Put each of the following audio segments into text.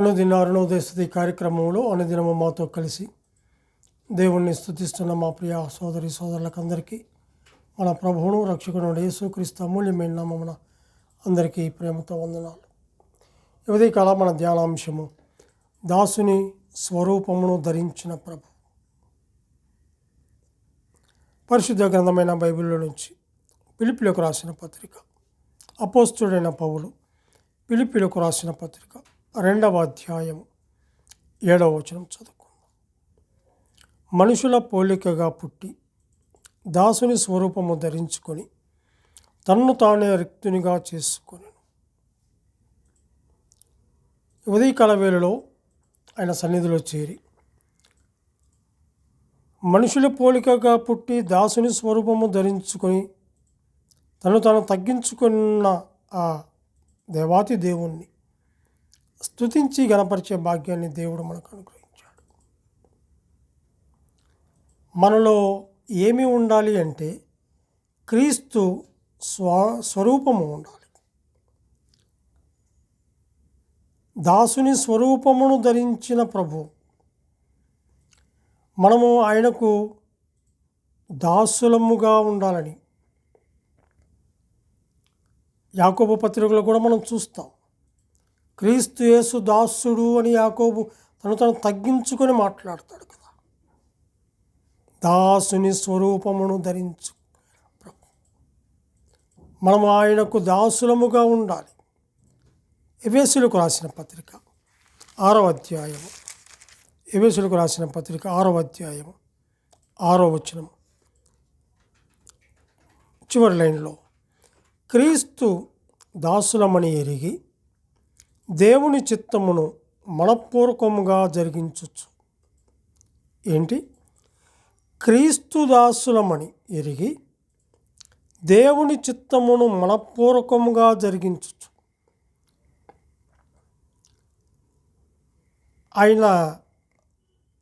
అనుదిన అరుణోదయస్థితి కార్యక్రమంలో అనుదినము మాతో కలిసి దేవుణ్ణి స్థుతిస్తున్న మా ప్రియ సోదరి సోదరులకందరికీ మన ప్రభువును రక్షకుడు యేసుక్రీస్తు అమూల్యమైన నామమున అందరికీ ప్రేమతో వందనాలు. ఇవదే కాల మన ధ్యానాంశము. దాసుని స్వరూపమును ధరించిన ప్రభు. పరిశుద్ధ గ్రంథమైన బైబిల్లో నుంచి పిలిపిలకు రాసిన పత్రిక అపోస్తుడైన పౌలు పిలిపిలకు రాసిన పత్రిక రెండవ అధ్యాయం ఏడవ వచనం చదువుకుందాం. మనుషుల పోలికగా పుట్టి దాసుని స్వరూపము ధరించుకొని తన్ను తానే రిక్తునిగా చేసుకొని ఉదయకాల వేళలో ఆయన సన్నిధిలో చేరి మనుషుల పోలికగా పుట్టి దాసుని స్వరూపము ధరించుకొని తను తాను తగ్గించుకున్న ఆ దేవాతి దేవుణ్ణి స్థుతించి గణపరిచే భాగ్యాన్ని దేవుడు మనకు అనుగ్రహించాడు. మనలో ఏమి ఉండాలి అంటే క్రీస్తు స్వ స్వరూపము ఉండాలి. దాసుని స్వరూపమును ధరించిన ప్రభు మనము ఆయనకు దాసులముగా ఉండాలని యాకోబ పత్రికలో కూడా మనం చూస్తాం. క్రీస్తు యేసు దాసుడు అని యాకోబు తను తను తగ్గించుకొని మాట్లాడతాడు కదా. దాసుని స్వరూపమును ధరించు మనం ఆయనకు దాసులముగా ఉండాలి. ఎవేసులకు రాసిన పత్రిక ఆరో అధ్యాయము. ఎవేసులకు రాసిన పత్రిక ఆరో అధ్యాయము. ఆరో వచనం చివరి లైన్లో క్రీస్తు దాసులమని ఎరిగి దేవుని చిత్తమును మనపూర్వకముగా జరిగించవచ్చు ఏంటి? క్రీస్తుదాసులమని ఎరిగి దేవుని చిత్తమును మనపూర్వకముగా జరిగించవచ్చు ఆయన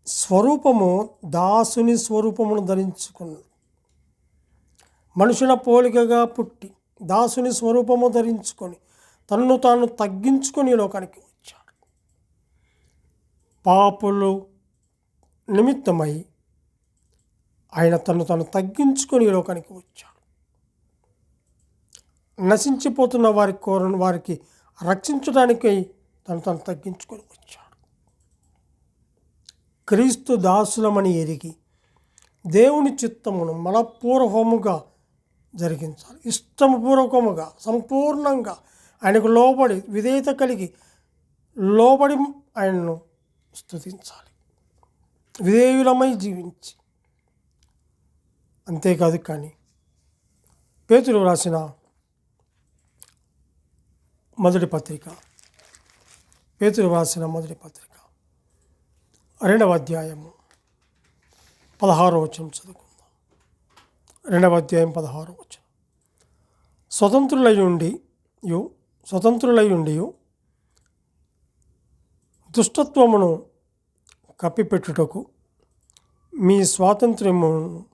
స్వరూపము దాసుని స్వరూపమును ధరించుకున్నాడు మనుషుల పోలికగా పుట్టి దాసుని స్వరూపము ధరించుకొని తనను తాను తగ్గించుకొని లోకానికి వచ్చాడు. పాపులు నిమిత్తమై ఆయన తను తాను తగ్గించుకొని లోకానికి వచ్చాడు. నశించిపోతున్న వారి కోరను వారికి రక్షించడానికై తను తను తగ్గించుకొని వచ్చాడు. క్రీస్తు దాసులమని ఎరిగి దేవుని చిత్తమును మనపూర్వముగా జరిగించాలి. ఇష్టపూర్వకముగా సంపూర్ణంగా ఆయనకు లోబడి విధేయత కలిగి లోబడి ఆయనను స్థుతించాలి విధేయులమై జీవించి. అంతేకాదు కానీ పేతులు రాసిన మొదటి పత్రిక పేతులు రాసిన మొదటి పత్రిక రెండవ అధ్యాయము పదహారో వచనం చదువుకుందాం. రెండవ అధ్యాయం పదహారో వచనం. స్వతంత్రులై ఉండి యు స్వతంత్రులై ఉండియు దుష్టత్వమును కప్పిపెట్టుటకు మీ స్వాతంత్ర్యమును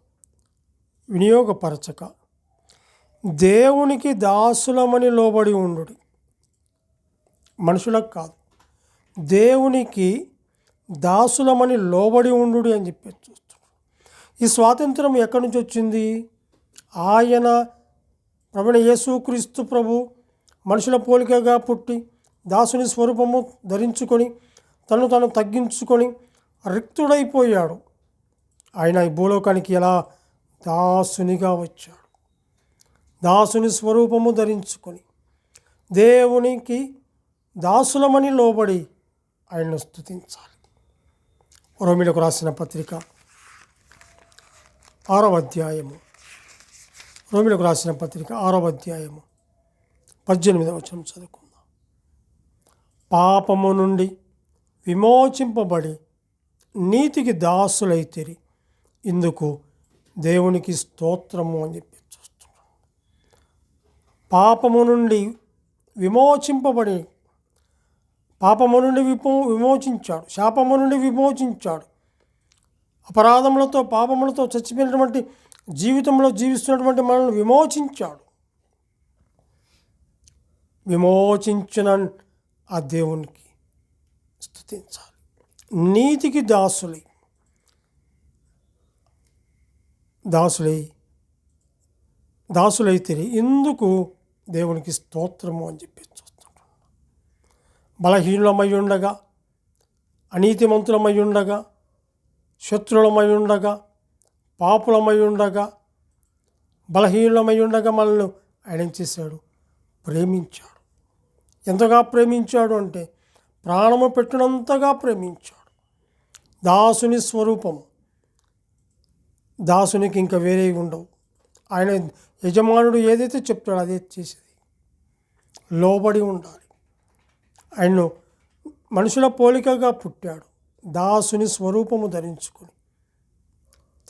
వినియోగపరచక దేవునికి దాసులమని లోబడి ఉండు మనుషులకు కాదు దేవునికి దాసులమని లోబడి ఉండు అని చెప్పి చూస్తున్నాడు ఈ స్వాతంత్రం ఎక్కడి నుంచి వచ్చింది? ఆయన ప్రభుణ యేసుక్రీస్తు ప్రభు మనుషుల పోలికగా పుట్టి దాసుని స్వరూపము ధరించుకొని తను తను తగ్గించుకొని రిక్తుడైపోయాడు. ఆయన ఈ భూలోకానికి ఎలా దాసునిగా వచ్చాడు? దాసుని స్వరూపము ధరించుకొని దేవునికి దాసులమని లోబడి ఆయన్ను స్థుతించాలి రోమిలకు రాసిన పత్రిక ఆరవ అధ్యాయము. రోమిలకు రాసిన పత్రిక ఆరవ అధ్యాయము. పద్దెనిమిదవ వచనం చదువుకుందాం. పాపము నుండి విమోచింపబడి నీతికి దాసులైతిరి ఇందుకు దేవునికి స్తోత్రము అని చెప్పి చూస్తున్నాం. పాపము నుండి విమోచింపబడి పాపము నుండి విమో విమోచించాడు. శాపము నుండి విమోచించాడు. అపరాధములతో పాపములతో చచ్చిపోయినటువంటి జీవితంలో జీవిస్తున్నటువంటి మనల్ని విమోచించాడు. విమోచించిన ఆ దేవునికి స్థుతించాలి నీతికి దాసులై దాసులై దాసులైతే ఎందుకు దేవునికి స్తోత్రము అని చెప్పి చూస్తుంటాం బలహీనులమై ఉండగా అనీతిమంతులమై ఉండగా శత్రులమై ఉండగా పాపులమై ఉండగా బలహీనులమై ఉండగా మనల్ని ఆయన చేశాడు? ప్రేమించాడు. ఎంతగా ప్రేమించాడు అంటే ప్రాణము పెట్టినంతగా ప్రేమించాడు. దాసుని స్వరూపం దాసునికి ఇంకా వేరే ఉండవు. ఆయన యజమానుడు ఏదైతే చెప్తాడో అదే చేసేది. లోబడి ఉండాలి. ఆయన్ను మనుషుల పోలికగా పుట్టాడు. దాసుని స్వరూపము ధరించుకొని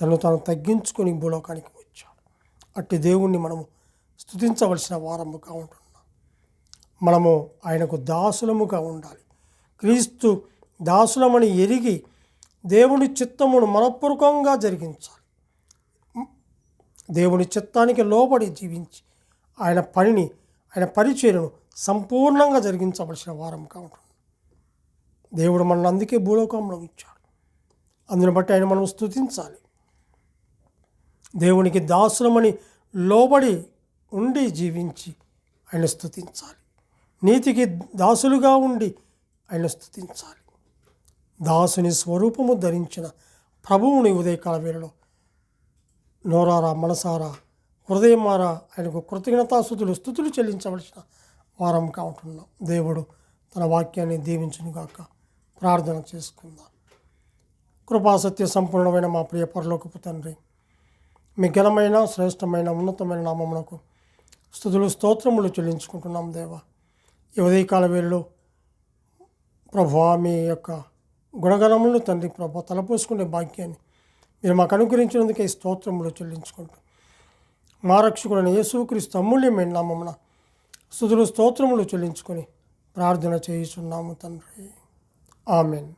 తను తాను తగ్గించుకొని భూలోకానికి వచ్చాడు. అట్టి దేవుణ్ణి మనము స్థుతించవలసిన వారముగా ఉంటుంది మనము ఆయనకు దాసులముగా ఉండాలి. క్రీస్తు దాసులమని ఎరిగి దేవుని చిత్తమును మనపూర్వకంగా జరిగించాలి. దేవుని చిత్తానికి లోబడి జీవించి ఆయన పనిని ఆయన పరిచయను సంపూర్ణంగా జరిగించవలసిన వారంగా ఉంటుంది దేవుడు మనల్ని అందుకే భూలోకంలో ఉంచాడు. అందుని బట్టి ఆయన మనం స్థుతించాలి దేవునికి దాసులమని లోబడి ఉండి జీవించి ఆయన స్థుతించాలి నీతికి దాసులుగా ఉండి ఆయన స్థుతించాలి దాసుని స్వరూపము ధరించిన ప్రభువుని ఉదయకాల వేళలో నోరారా మనసారా హృదయమారా ఆయనకు కృతజ్ఞతాస్థుతులు స్థుతులు చెల్లించవలసిన వారం ఉంటున్నాం దేవుడు తన వాక్యాన్ని దీవించునుగాక ప్రార్థన చేసుకుందాం. కృపాసత్య సంపూర్ణమైన మా ప్రియ పరలోకపు తండ్రి మీ ఘనమైన శ్రేష్టమైన ఉన్నతమైన నామమునకు స్థుతులు స్తోత్రములు చెల్లించుకుంటున్నాం దేవా. ఉదయకాల వేళలో ప్రభా మీ యొక్క గుణగణములను తండ్రి ప్రభు తలపోసుకునే భాగ్యాన్ని మీరు మాకు అనుగ్రహించినందుకే స్తోత్రములు చెల్లించుకుంటూ. మా రక్షకుడైన యేసుక్రీస్తు అమూల్యమైన నామమున సుధులు స్తోత్రములు చెల్లించుకొని ప్రార్థన చేయుచున్నాము తండ్రి. ఆమెన్.